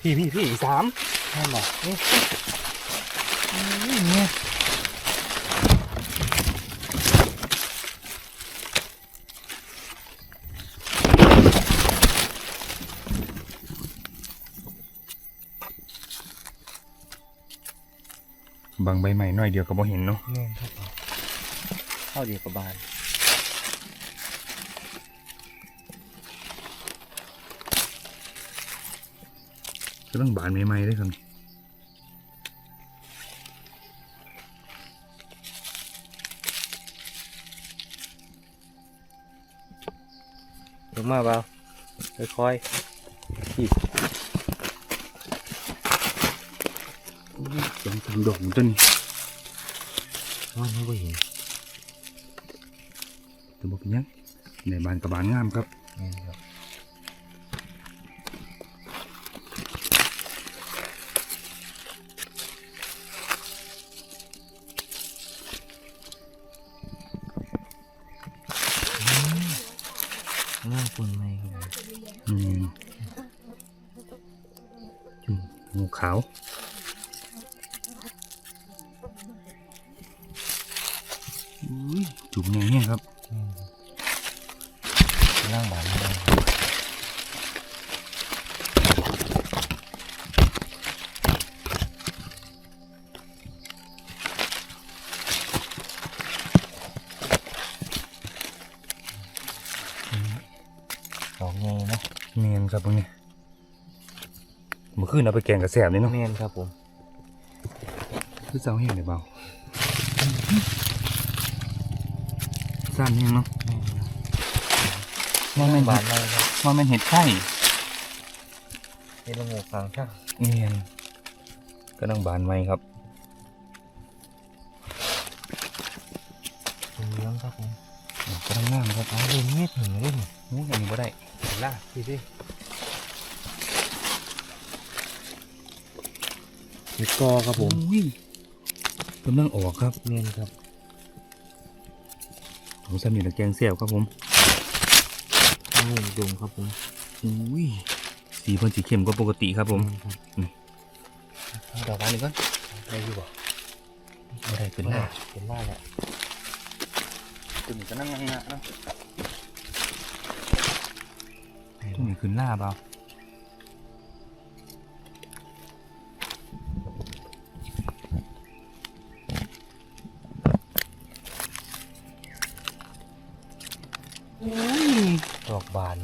พี่พี่พี่อีกสามนั่นบอกนี่เนี่ยบางใบใหม่น้อยเดียวก็บ่เห็นเนาะแม่นครับผมเข้าเดียวกับบาน ก็ต้องบานใหม่ๆด้วยครับลงมาเปล่าค่อยสองสามดอกต้นนี้ๆว่าไม่เห็นแต่บอกเป็นหยังในบานกับบานงามครับ งูขาวจุ่มอย่างเงี้ยครับ ครับพวกนี้เมื่อคืนเอาไปแกงกระแสบเลยเนาะแม่นครับผมคือเจ้าเห็นหรือเปล่าสั้นยังเนาะแม่นครับว่าแม่นบานไม่ครับว่าแม่นเห็ดไข่เป็นละงูฟังช่างเมียนก็ต้องบานไหมครับเหลืองครับผมก็ต้องงามครับเอาเล่นเงียบหนึ่งเล่นงูอย่างนี้ก็ได้เห็นล่ะพี่ดิ เห็ดกอครับผมอุ้ยกำลังออกครับเมียนครับของสามีตะแกงเสียบครับผมงูดุงครับผมอุ้ยสีเพิ่นสีเข้มกว่าปกติครับผมครับเอาดอกบานอีกก่อนได้อยู่บ่ไม่ได้ขึ้นหน้าเป็นว่าแหละตัวนี้ก็นั่งงะเนาะตัวนี้ขึ้นหน้าเปล่า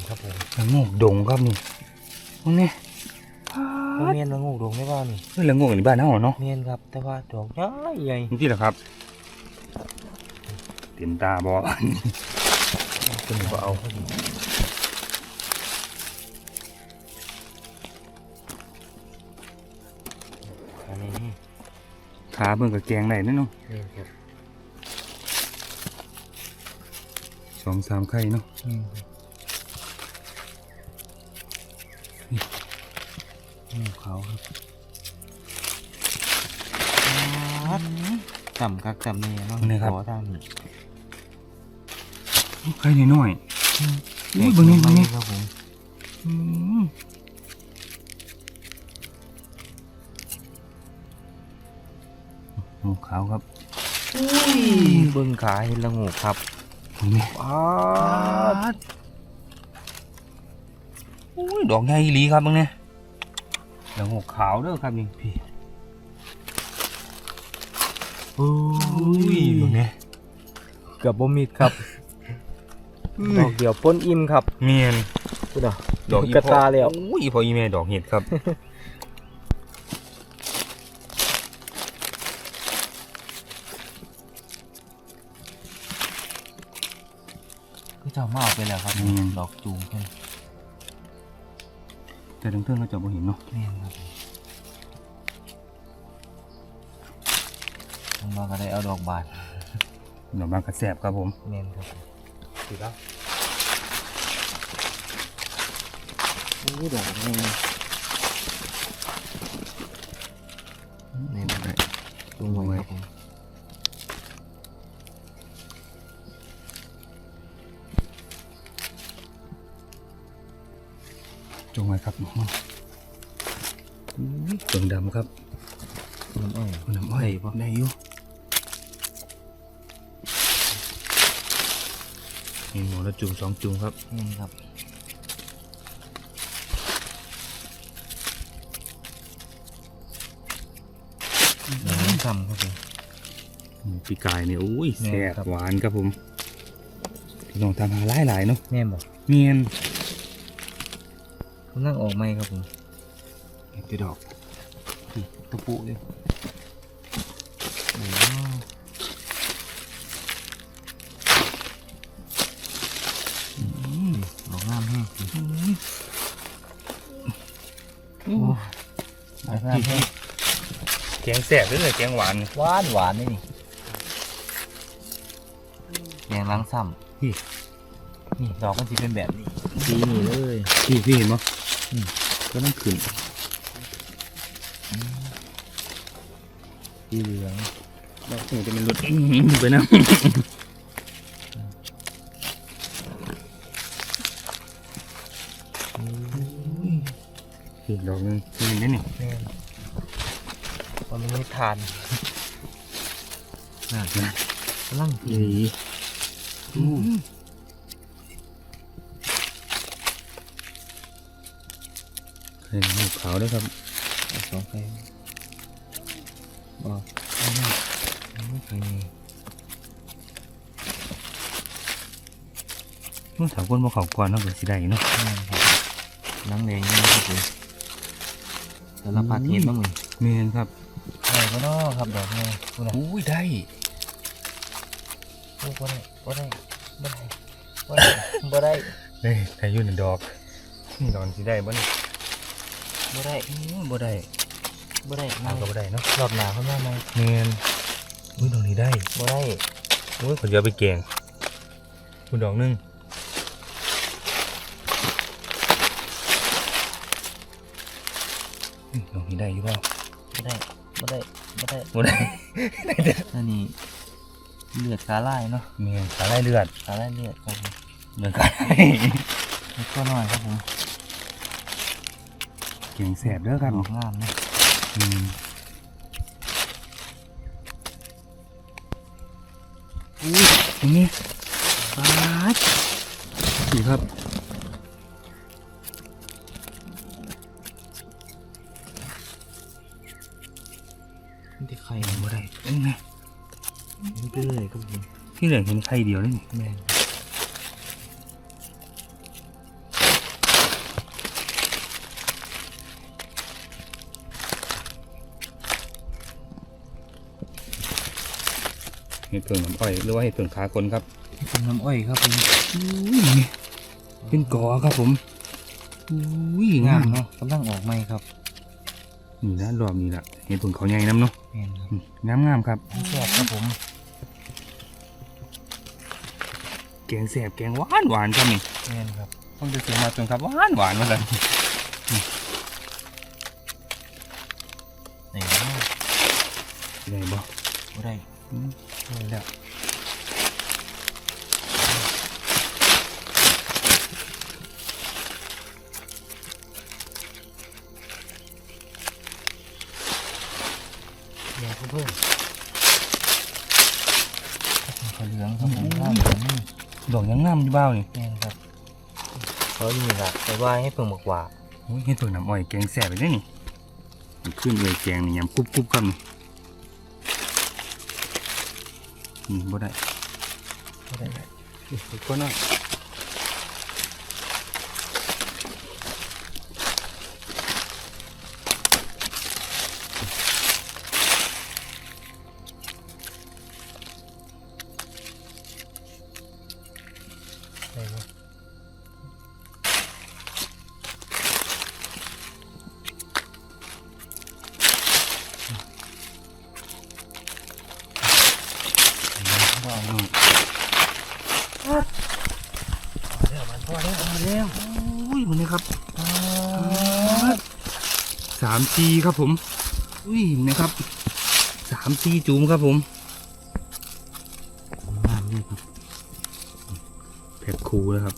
ครับผมละโงกดงครับนี่ตรงนี้บ่เมียนละงูดุงได้บ้านี่เฮ้ยละโงกในบ้านเฮาเนาะเมียนครับแต่ว่าดอกใหญ่ใหญ่นี่ที่แหละครับเต็มตาบอตัวนี้ก็เอาอันนี้นี่ขาเบิ่งกับแกงได้นั่นเนาะเมียนครับสองสามไข่เนาะ อืมงูเขาครับจำกักจำเนี่ยเนาะขอทางนี้ไข่น้อยๆอุ้ยเบิ่งนี่เบิ่งนี่ครับผมอืมงูขาวครับเบิ้งขาเห็นละงูครับตรงนี้อ้า อุ้ยดอกใหญ่อีหลีครับเบิ่งเนี่ยแล้วงูขาวเด้อครับนี่พี่อุ้อุ้ยเบิ่งเนี่ยเกือบบ่มิดครับดอกเดียวป้นอิ่มครับเมียนคุณอะดอกอีกระพอตาแล้วอุ้ยอีพออีแม่ดอกเห็ดครับก็จะมาเอาไปแล้วครับอืมดอกจูงเพิ่น แต่ทั้งเพื่อนก็จะบ่เห็นเนาะแม่นครับทางมาก็ได้เอาดอกบานดอกบางกระแสบครับผมแม่นครับสีแล้วนี่ดอกนี่นี่ อุ้ยเฟืองดำครับน้ำอ้อยน้ำอ้อยได้อยู่นี่หมอละจุ่มสองจุ่มครับนี่ครับน้ำซ้ำครับผมอืมปีกายเนี่ยอุ้ยแม่แซ่นครับบหวานครับผมพี่น้องทำหาหลายหลายๆเนาะแม่บอกเมียนกำลังออกไหมครับผมเห็ดดอก นี่ตะปูเลยโอ้ดอกงามแห้งโอ้ดอกงามแห้งแกงแซ่บหรือเลยแกงหวาน หวานหวานนี่นี่แดงล้างซ้นี่ำนี่ดอกมันจะเป็นแบบนี้สีนี่เลยนี่พี่เห็นมั้ยอืมก็ต้องขึ้น สีเหลืองดอกนี่จะเป็นรถอื้อหือไปนะอีกดอกหนึงนี่ได้นี่แม่นมันไม่ทานน่ะกำลังกินนี่เห็นหมูขาวด้วยครับเอา สองไข่บอกเอาหน้าเอาไม่ไข่นี่เมื่อถามคนบ่เขาก่อนเนาะเกิดสิได้เนาะแม่นครับน้ำแดงนี่ครับผมสารพัดเห็ดบ้างมึงเมียนครับได้ก็นอครับดอกนี้คุณนะอุ้ยได้โอ้บ่ได้บ่ได้บ่ได้บ่ได้บ่ได้ได้ได้อยู่หนึ่งดอกนี่ดอกสิได้บ่นี่ บ่ได้อื้อบ่ได้บ่ได้ทางก็บ่ได้เนาะรอบหน้าเขามาไหมเมียนอุ้ยดอกนี้ได้บ่ได้อุ้ยคนเดียวไปแกงคุณดอกหนึงอื้อดอกนี้ได้อยู่เปล่าบ่ได้บ่ได้บ่ได้บ่ได้อันนี้เลือดขาลายเนาะเมียนขาไล่เลือดขาลายเลือดครับผมเลือดขาไล่นี่ก็น้อยครับผม เก่งแสบเด้อครับดอกงามนะอืมอุ้ยอย่างนี่ปาดนี่ครับมันที่ไข่บ่ได้เอ้ยไงมันไปเลยครับผมที่เหลือเห็นไข่เดียวเลยนี่แม่ เห็ดเผือกน้ำอ้อยหรือว่าเห็ดเผือกขาคนครับเป็นน้ำอ้อยครับผมอุ้ยเป็นกอครับผมอุ้ยงามเนาะกำลังออกไหมครับนี่นะรอบนี้ละเห็ดเผือกเขาใหญ่น้ำเนาะแม่นครับอืมงามงามๆครับแซ่บครับผมแกงแสบแกงหวานหวานครับนี่แม่นครับต้องจะเสียมาจนครับหวานหวานมาเลยนี่ได้บ่บ่ได้ อืมได้แล้วเดี๋ยวเพิ่มขาวเหลืองครับผมข้าวเหลืองนี่ดอกยังงามอยู่เบ้านี่แม่นครับเขาอยู่นี่ละไปไหว้ให้เพิ่งมากกว่าโอ้ยเห็ดเผือกน้ำอ้อยแกงแสบไปได้นี่มันขึ้นเลยแกงนี่ยำกรุบกรุบครับนี่ บ่ได้บ่ได้อีกคนน่ะไสามจีครับผม อุ้ยนะครับสามจีจูมครับผมงามเลยครับแพ็คคูนะครับ